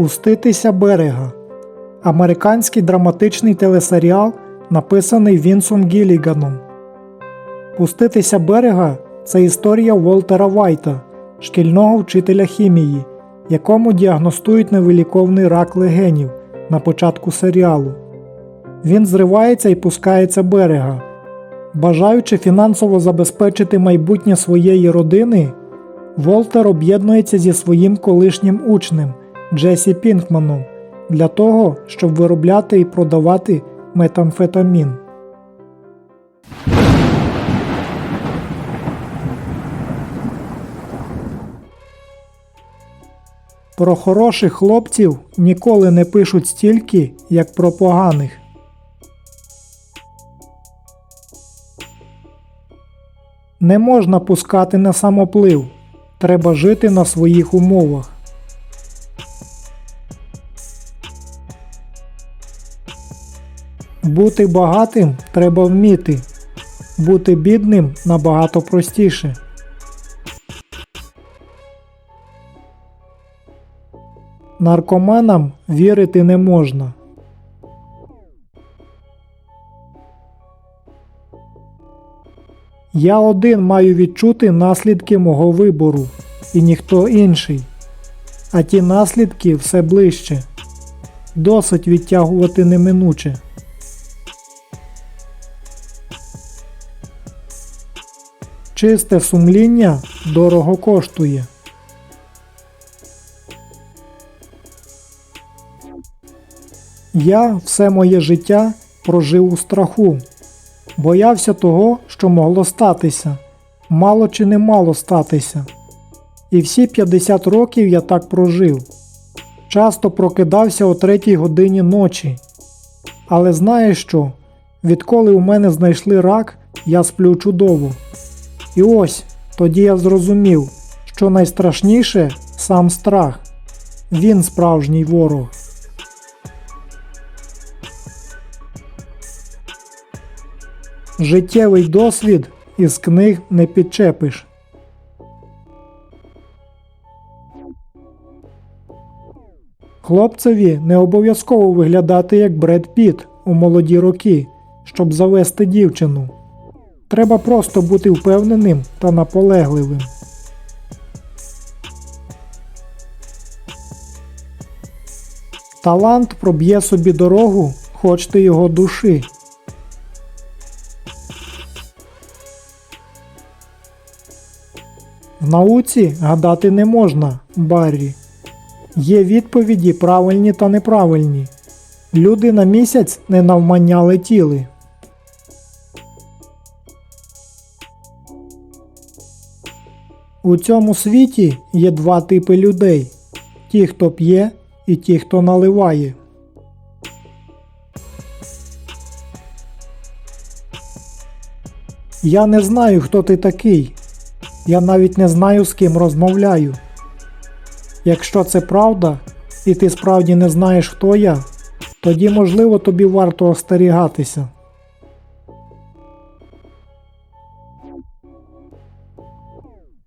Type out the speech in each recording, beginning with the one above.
Пуститися берега. Американський драматичний телесеріал, написаний Вінсом Гіліганом. Пуститися берега це історія Волтера Вайта, шкільного вчителя хімії, якому діагностують невиліковний рак легенів на початку серіалу. Він зривається і пускається берега. Бажаючи фінансово забезпечити майбутнє своєї родини, Волтер об'єднується зі своїм колишнім учнем Джесі Пінкманом для того, щоб виробляти і продавати метамфетамін. Про хороших хлопців ніколи не пишуть стільки, як про поганих. Не можна пускати на самоплив. Треба жити на своїх умовах. Бути багатим треба вміти. Бути бідним набагато простіше. Наркоманам вірити не можна. Я один маю відчути наслідки мого вибору, і ніхто інший. А ті наслідки все ближче. Досить відтягувати неминуче. Чисте сумління дорого коштує. Я все моє життя прожив у страху, боявся того, що могло статися, мало чи не мало статися. І всі 50 років я так прожив. Часто прокидався о третій годині ночі. Але знаєш що? Відколи у мене знайшли рак, я сплю чудово. І ось тоді я зрозумів, що найстрашніше сам страх. Він справжній ворог. Життєвий досвід із книг не підчепиш. Хлопцеві не обов'язково виглядати як Бред Піт у молоді роки, щоб завести дівчину. Треба просто бути впевненим та наполегливим. Талант проб'є собі дорогу, хоч ти його души. В науці гадати не можна, Баррі. Є відповіді правильні та неправильні. Люди на місяць не навмання летіли. У цьому світі є два типи людей: ті, хто п'є, і ті, хто наливає. Я не знаю, хто ти такий. Я навіть не знаю, з ким розмовляю. Якщо це правда, і ти справді не знаєш, хто я, тоді, можливо, тобі варто остерігатися.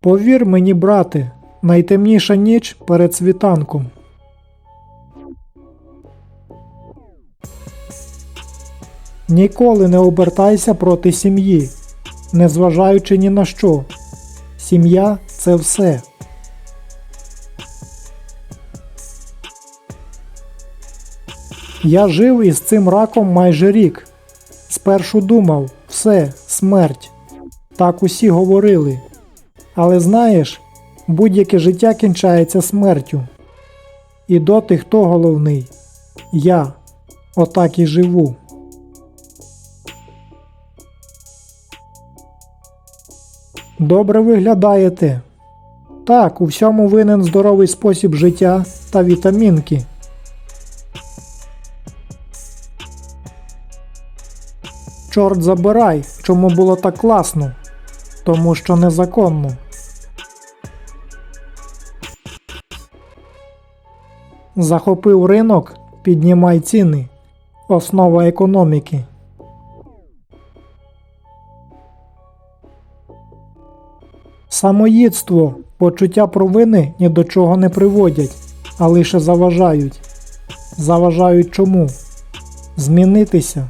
Повір мені, брате, найтемніша ніч перед світанком. Ніколи не обертайся проти сім'ї, незважаючи ні на що. Сім'я це все. Я жив із цим раком майже рік. Спершу думав, все, смерть. Так усі говорили. Але знаєш, будь-яке життя кінчається смертю. І доти хто головний? Я. Отак і живу. Добре виглядаєте. Так, у всьому винен здоровий спосіб життя та вітамінки. Чорт забирай, чому було так класно. Тому що незаконно. Захопив ринок, піднімай ціни. Основа економіки. Самоїдство, почуття провини ні до чого не приводять. а лише заважають. Заважають чому? Змінитися.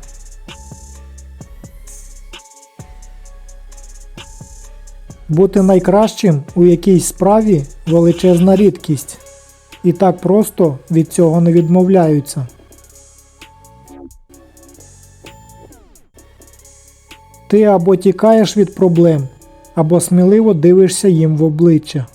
Бути найкращим у якійсь справі величезна рідкість. І так просто від цього не відмовляються. Ти або тікаєш від проблем, або сміливо дивишся їм в обличчя.